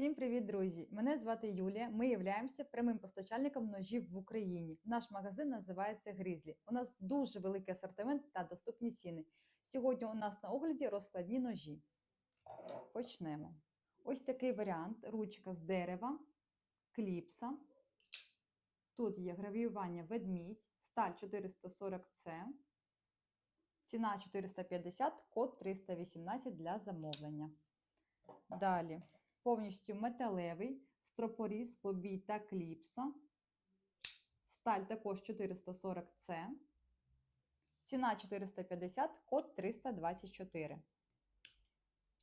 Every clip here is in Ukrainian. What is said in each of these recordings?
Всім привіт, друзі! Мене звати Юлія. Ми являємося прямим постачальником ножів в Україні. Наш магазин називається Грізлі. У нас дуже великий асортимент та доступні ціни. Сьогодні у нас на огляді розкладні ножі. Почнемо. Ось такий варіант: ручка з дерева, кліпса. Тут є гравіювання ведмідь, сталь 440C, ціна 450, код 318 для замовлення. Далі повністю металевий, стропоріз, клобій та кліпса. Сталь також 440C. Ціна 450, код 324.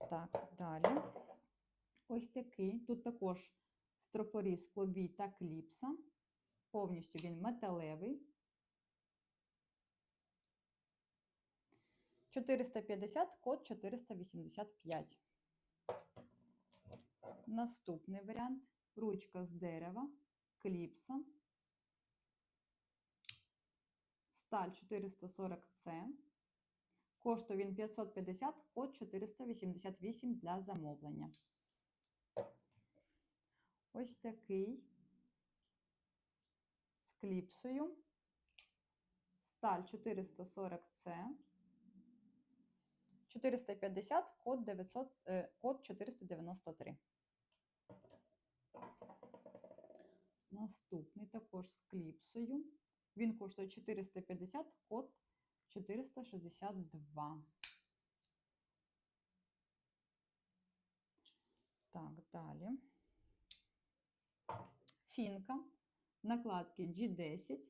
Так, далі. Ось такий. Тут також стропоріз, клобій та кліпса. Повністю він металевий. 450, код 485. Наступний варіант ручка з дерева, кліпса, сталь 440C. Коштує він 550, код 488 для замовлення. Ось такий з кліпсою. Сталь 440C. 450, код, 900, е, код 493. Наступний також з кліпсою. Він коштує 450, код 462. Так, далі. Фінка. Накладки G10.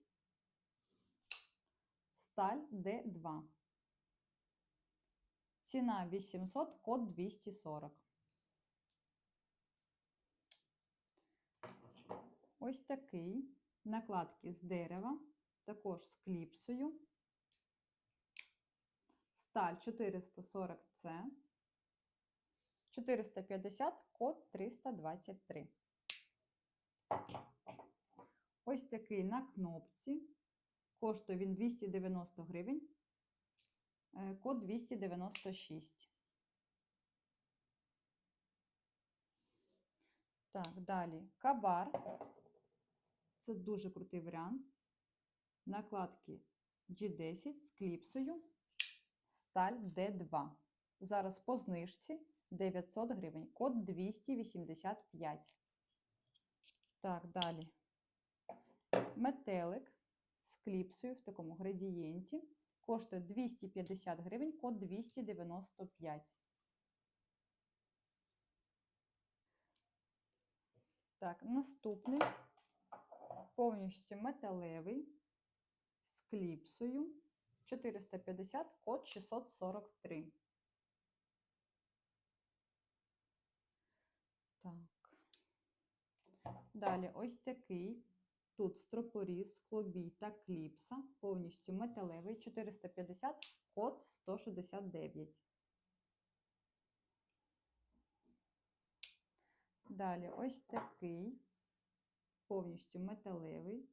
Сталь D2. Ціна 800, код 240. Ось такий. Накладки з дерева, також з кліпсою. Сталь 440C. 450, код 323. Ось такий на кнопці. Коштує він 290 гривень. Е, Код 296. Так, далі кабар. Це дуже крутий варіант. Накладки G10 з кліпсою, сталь D2. Зараз по знижці 900 гривень. Код 285. Так, далі. Метелик з кліпсою в такому градієнті. Коштує 250 гривень, код 295. Так, наступний повністю металевий з кліпсою 450, код 643. Так. Далі ось такий. Тут стропоріз, клобій та кліпса, повністю металевий, 450, код 169. Далі ось такий, повністю металевий,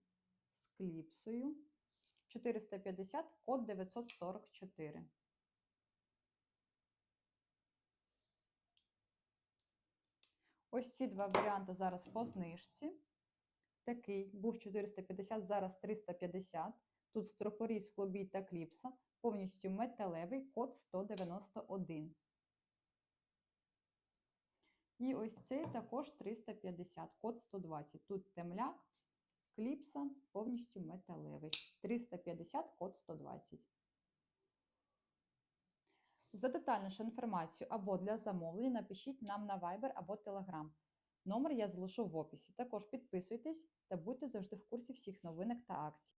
з кліпсою, 450, код 944. Ось ці два варіанти зараз по знижці. Такий був 450, зараз 350. Тут стропоріз, клобій та кліпса. Повністю металевий код 191. І ось цей також 350, код 120. Тут темляк, кліпса, повністю металевий. 350, код 120. За детальнішу інформацію або для замовлення напишіть нам на Viber або Telegram. Номер я залишу в описі. Також підписуйтесь та будьте завжди в курсі всіх новинок та акцій.